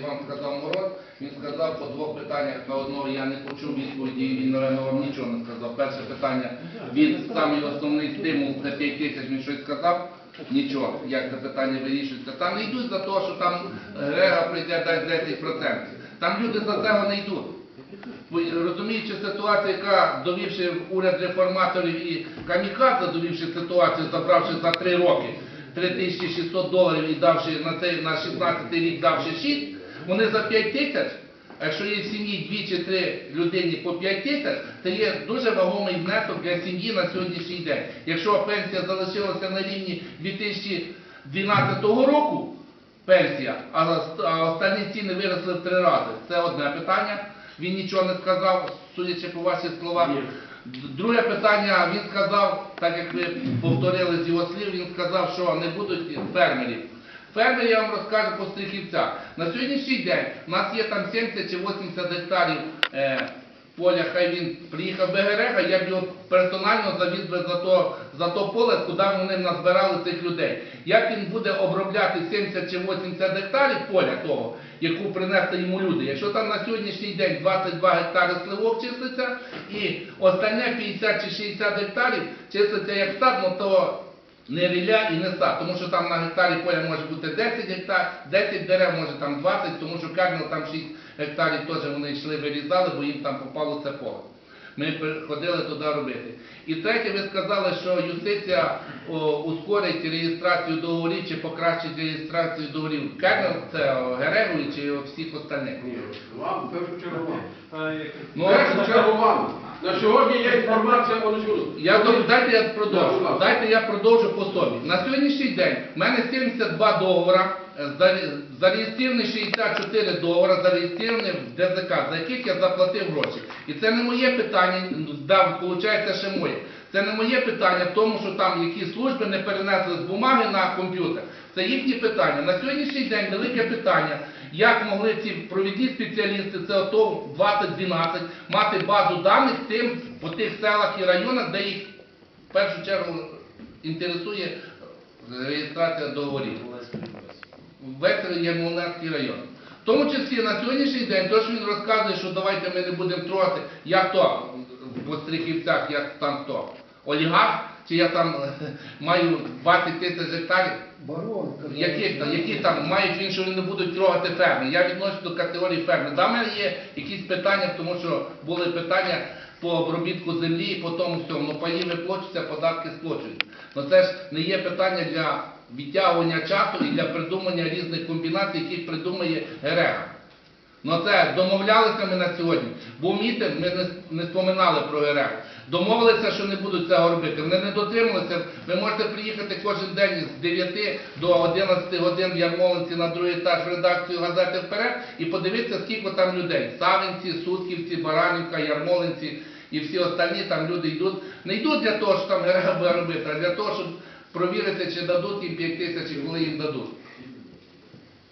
вам сказав Мороз, він сказав по двох питаннях на одного я не почув відповіді, він, напевно, вам нічого не сказав. Перше питання, він самий основний стимул це 5 тисяч, він щось сказав, нічого, як це питання вирішується. Там не йдуть за те, що там Грега прийде дасть 10%. Там люди за цього не йдуть. Розуміючи ситуацію, яка довівши уряд реформаторів і камікадзе, довівши ситуацію, забравши за три роки 3600 доларів і давши на цей на 16 рік давши 6, вони за 5 тисяч, а якщо є в сім'ї 2 чи 3 людині по 5 тисяч, це є дуже вагомий внесок для сім'ї на сьогоднішній день. Якщо пенсія залишилася на рівні 2012 року, пенсія, а, останні ціни виросли в три рази. Це одне питання. Він нічого не сказав, судячи по ваших словах. Друге питання, він сказав, так як ви повторили з його слів, він сказав, що не будуть фермерів. Фермер, я вам розкажу по стрихівцях. На сьогоднішній день у нас є там 70 чи 80 гектарів е, поля, хай він приїхав би Герега, я б його персонально завіз би за то, за то поле, куди вони назбирали цих людей. Як він буде обробляти 70 чи 80 гектарів поля того, яку принесли йому люди, якщо там на сьогоднішній день 22 гектари сливок числиться, і остальне 50 чи 60 гектарів числиться як сад, ну то не ріля і не сад, тому що там на гектарі поля може бути 10 гектар, 10 дерев, може там 20, тому що Кернел там 6 гектарів теж вони йшли, вирізали, бо їм там попало це поле. Ми ходили туди робити. І третє, ви сказали, що юстиція о, ускорить реєстрацію договорів чи покращить реєстрацію договорів. Кернел це о, Герегові чи всіх остальних? Ні, вам, в першу чергу вам. Ну, В першу чергу вам. На сьогодні є інформація по. Я дов- дайте я Да, будь продовжу. ласка. Дайте я продовжу по собі. На сьогоднішній день в мене 72 договора, е, заре- зареєстровані 64 договора, зареєстровані в ДЗК, за яких я заплатив гроші. І це не моє питання, да, виходить ще моє. Це не моє питання в тому, що там які служби не перенесли з бумаги на комп'ютер. Це їхні питання. На сьогоднішній день велике питання, як могли ці провідні спеціалісти, це ото 2012, мати базу даних тим по тих селах і районах, де їх в першу чергу інтересує реєстрація договорів. Весь Ярмолинський район. В тому числі на сьогоднішній день, то, що він розказує, що давайте ми не будемо трогати, як то по Стрихівцях, як там хто? Олігарх, чи я там маю 20 тисяч гектарів? Барон, казав. Які, які там мають він, що вони не будуть трогати ферми. Я відношусь до категорії ферми. Мене є якісь питання, тому що були питання по обробітку землі і по тому всьому. Ну паї виплачуються, податки сплачуються. Ну це ж не є питання для відтягування часу і для придумання різних комбінацій, які придумає Герега. Ну це домовлялися ми на сьогодні. Був мітинг, ми не, не споминали про ГРФ. Домовилися, що не будуть цього робити. Вони не дотрималися. Ви можете приїхати кожен день з 9 до 11 годин в Ярмолинці на другий етаж в редакцію газети вперед і подивитися, скільки там людей. Савинці, Сутківці, Баранівка, Ярмолинці і всі остальні там люди йдуть. Не йдуть для того, що там буде робити, а для того, щоб провірити, чи дадуть їм 5 тисяч і коли їм дадуть.